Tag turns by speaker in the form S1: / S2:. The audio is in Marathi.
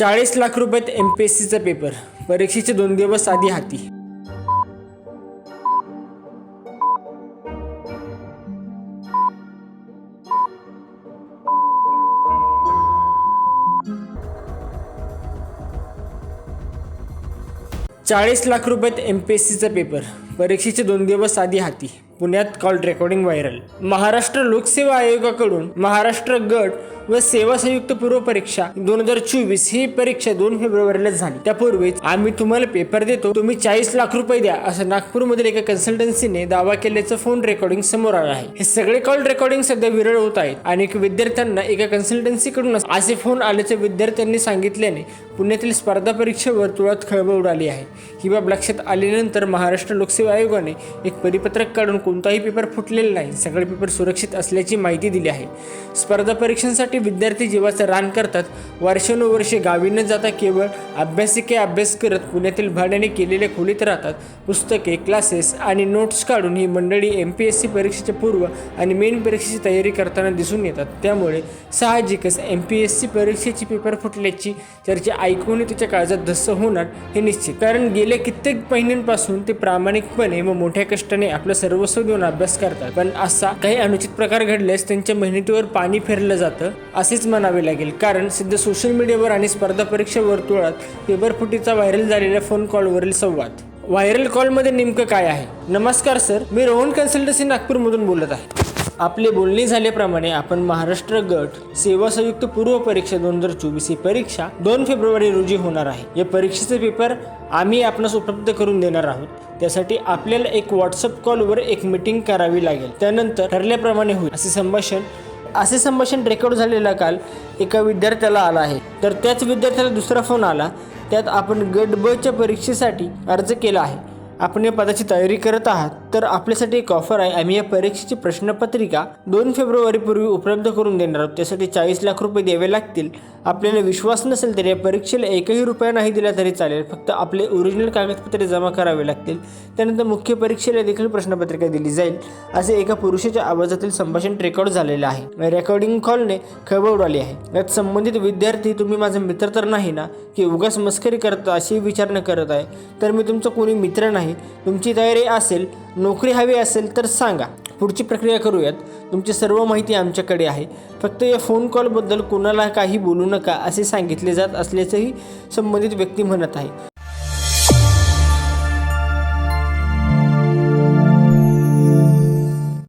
S1: चाळीस लाख रुपयात एम पी एस सीचा पेपर परीक्षेचे दोन दिवस आधी हाती. चाळीस लाख रुपयात एम पी एस सीचा पेपर परीक्षेचे दोन दिवस आधी हाती. पुण्यात कॉल रेकॉर्डिंग व्हायरल महाराष्ट्र लोकसेवा आयोगाकडून महाराष्ट्र गट व सेवा संयुक्त पूर्व परीक्षा दोन हजार चोवीस ही परीक्षा दोन फेब्रुवारीला झाली. त्यापूर्वीच आम्ही तुम्हाला पेपर देतो तुम्ही चाळीस लाख रुपये द्या असं नागपूरमधील एका कन्सल्टन्सीने दावा केल्याचं फोन रेकॉर्डिंग समोर आलं आहे. हे सगळे कॉल रेकॉर्डिंग सध्या विरळ होत आहेत. आणि विद्यार्थ्यांना एका कन्सल्टन्सीकडून असे फोन आल्याचे विद्यार्थ्यांनी सांगितल्याने पुण्यातील स्पर्धा परीक्षा वर्तुळात खळबळ उडाली आहे. ही बाब लक्षात आल्यानंतर महाराष्ट्र लोकसेवा आयोगाने एक परिपत्रक काढून कोणताही पेपर फुटलेला नाही सगळे पेपर सुरक्षित असल्याची माहिती दिली आहे. स्पर्धा परीक्षांसाठी विद्यार्थी जीवाचं रान करतात. वर्षानुवर्षे गावी न जाता केवळ अभ्यासिके अभ्यास करत पुण्यातील भाड्याने केलेल्या खोलीत राहतात. पुस्तके क्लासेस आणि नोट्स काढून ही मंडळी एम पी एस सी परीक्षेच्या पूर्व आणि मेन परीक्षेची तयारी करताना दिसून येतात. त्यामुळे साहजिकच एम पी एस सी परीक्षेची पेपर फुटल्याची चर्चा ऐकून तिच्या काळजात धस्स होणार हे निश्चित. कारण गेल्या कित्येक महिन्यांपासून ते प्रामाणिक प्रामाणिकपणे व मोठ्या कष्टाने आपलं सर्वस्व देऊन अभ्यास करतात. पण असा काही अनुचित प्रकार घडल्यास त्यांच्या मेहनतीवर पाणी फिरलं जातं असेच म्हणावे लागेल. कारण सध्या सोशल मीडियावर आणि स्पर्धा परीक्षा वर्तुळात पेपरफुटीचा व्हायरल झालेल्या फोन कॉलवरील संवाद. व्हायरल कॉलमध्ये नेमकं काय आहे? नमस्कार सर मी रोहन कन्सल्टन्सी नागपूरमधून बोलत आहे. आपले बोलणे झाल्याप्रमाणे आपण महाराष्ट्र गट सेवा संयुक्त पूर्व परीक्षा दोन हजार चोवीस ही परीक्षा दोन फेब्रुवारी रोजी होणार आहे. या परीक्षेचे पेपर आम्ही आपणास उपलब्ध करून देणार आहोत. त्यासाठी आपल्याला एक व्हॉट्सअप कॉलवर एक मीटिंग करावी लागेल. त्यानंतर ठरल्याप्रमाणे होईल. असे संभाषण असे संभाषण रेकॉर्ड झालेला काल एका विद्यार्थ्याला आला आहे. तर त्याच विद्यार्थ्याला दुसरा फोन आला. त्यात आपण गट ब च्या परीक्षेसाठी अर्ज केला आहे. आपण या पदाची तयारी करत आहात तर आपल्यासाठी एक ऑफर आहे. आम्ही या परीक्षेची प्रश्नपत्रिका दोन फेब्रुवारीपूर्वी उपलब्ध करून देणार आहोत. त्यासाठी चाळीस लाख रुपये द्यावे लागतील. आपल्याला विश्वास नसेल तर या परीक्षेला एकही रुपया नाही दिला तरी चालेल. फक्त आपले ओरिजिनल कागदपत्रे जमा करावे लागतील. त्यानंतर मुख्य परीक्षेला देखील प्रश्नपत्रिका दिली जाईल. असे एका पुरुषाच्या आवाजातील संभाषण रेकॉर्ड झालेलं आहे. रेकॉर्डिंग कॉलने खळबळ उडाली आहे. यात संबंधित विद्यार्थी तुम्ही माझा मित्र तर नाही ना की उगाच मस्करी करता अशी विचारणा करत आहे. तर मी तुमचा कोणी मित्र नाही. तुमची तयारी असेल नोकरी हवी असेल तर सांगा. पुढची प्रक्रिया करूयात. तुमची सर्व माहिती आमच्याकडे आहे. फक्त या फोन कॉलबद्दल कोणाला काही बोलू नका असे सांगितले जात असल्याचंही संबंधित व्यक्ती म्हणत आहे.